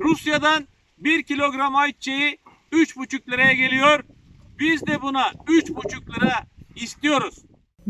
Rusya'dan 1 kilogram ayçiçeği 3,5 liraya geliyor. Biz de buna 3,5 lira istiyoruz.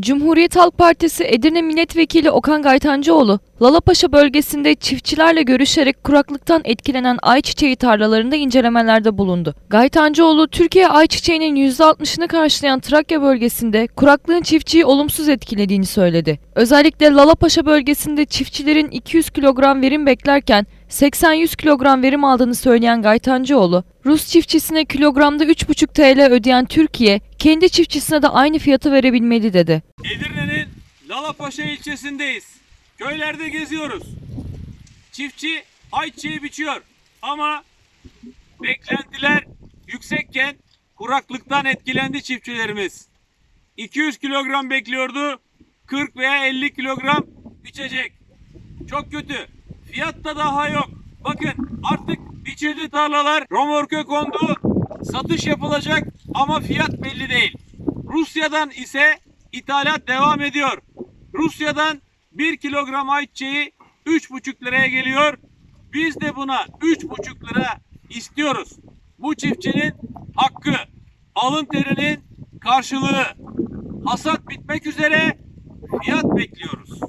Cumhuriyet Halk Partisi Edirne Milletvekili Okan Gaytancıoğlu, Lalapaşa bölgesinde çiftçilerle görüşerek kuraklıktan etkilenen ayçiçeği tarlalarında incelemelerde bulundu. Gaytancıoğlu, Türkiye ayçiçeğinin %60'ını karşılayan Trakya bölgesinde kuraklığın çiftçiyi olumsuz etkilediğini söyledi. Özellikle Lalapaşa bölgesinde çiftçilerin 200 kilogram verim beklerken 80-100 kilogram verim aldığını söyleyen Gaytancıoğlu, Rus çiftçisine kilogramda 3,5 TL ödeyen Türkiye, kendi çiftçisine de aynı fiyatı verebilmeli dedi. Edirne'nin Lalapaşa ilçesindeyiz. Köylerde geziyoruz. Çiftçi ayçiçeği biçiyor ama beklentiler yüksekken kuraklıktan etkilendi çiftçilerimiz. 200 kilogram bekliyordu. 40 veya 50 kilogram biçecek. Çok kötü. Fiyat da daha yok. Bakın artık biçildi tarlalar romorke kondu. Satış yapılacak ama fiyat belli değil. Rusya'dan ise ithalat devam ediyor. Rusya'dan 1 kilogram ayçiçeği 3,5 liraya geliyor. Biz de buna 3,5 lira istiyoruz. Bu çiftçinin hakkı, alın terinin karşılığı. Hasat bitmek üzere fiyat bekliyoruz.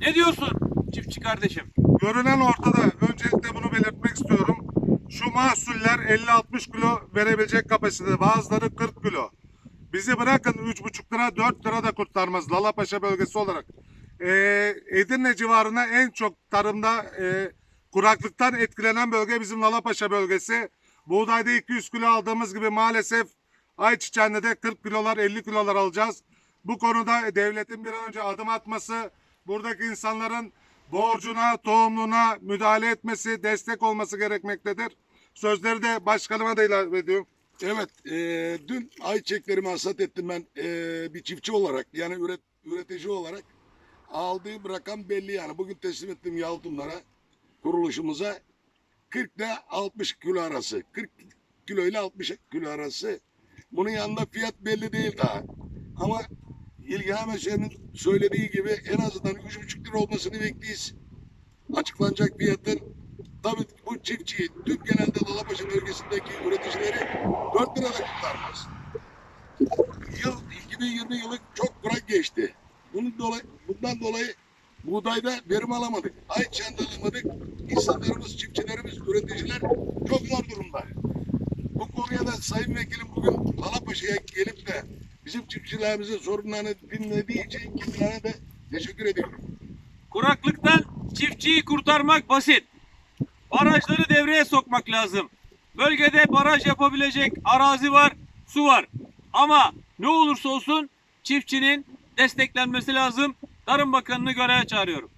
Ne diyorsun çiftçi kardeşim? Görünen ortada. Öncelikle bunu belirtmek istiyorum. Şu mahsuller 50-60 kilo verebilecek kapasitede. Bazıları 40 kilo. Bizi bırakın 3,5 lira 4 lira da kurtarmaz Lalapaşa bölgesi olarak. Ee, Edirne civarına en çok tarımda e, kuraklıktan etkilenen bölge bizim Lalapaşa bölgesi. Buğdayda 200 kilo aldığımız gibi maalesef ayçiçeğinde de 40 kilolar 50 kilolar alacağız. Bu konuda devletin bir an önce adım atması, buradaki insanların borcuna, tohumluğuna müdahale etmesi, destek olması gerekmektedir. Sözleri de başkanıma da ilave ediyorum. Evet, e, dün ayçiçeklerimi hasat ettim ben e, bir çiftçi olarak yani üret, üretici olarak aldığım rakam belli yani. Bugün teslim ettim Yaltınlara kuruluşumuza 40 ile 60 kilo arası. 40 kilo ile 60 kilo arası. Bunun yanında fiyat belli değil daha. Ama İlgihan Meşer'in söylediği gibi en azından 3,5 lira olmasını bekliyoruz. Açıklanacak fiyatın Tabii bu çiftçiyi tüm genelde Dalapaşa bölgesindeki üreticileri 4 lirada kurtarmaz. Yıl 2020 yılı çok kurak geçti. Bunun dolayı, bundan dolayı buğdayda verim alamadık. Ayçiçeğinde alamadık. İnsanlarımız, çiftçilerimiz, üreticiler çok zor durumda. Bu konuya da Sayın Vekilim bugün Dalapaşa'ya gelip de bizim çiftçilerimizin sorunlarını dinlediği için kendilerine de teşekkür ediyorum. Kuraklıktan çiftçiyi kurtarmak basit. Barajları devreye sokmak lazım. Bölgede baraj yapabilecek arazi var, su var. Ama ne olursa olsun çiftçinin desteklenmesi lazım. Tarım Bakanı'nı göreve çağırıyorum.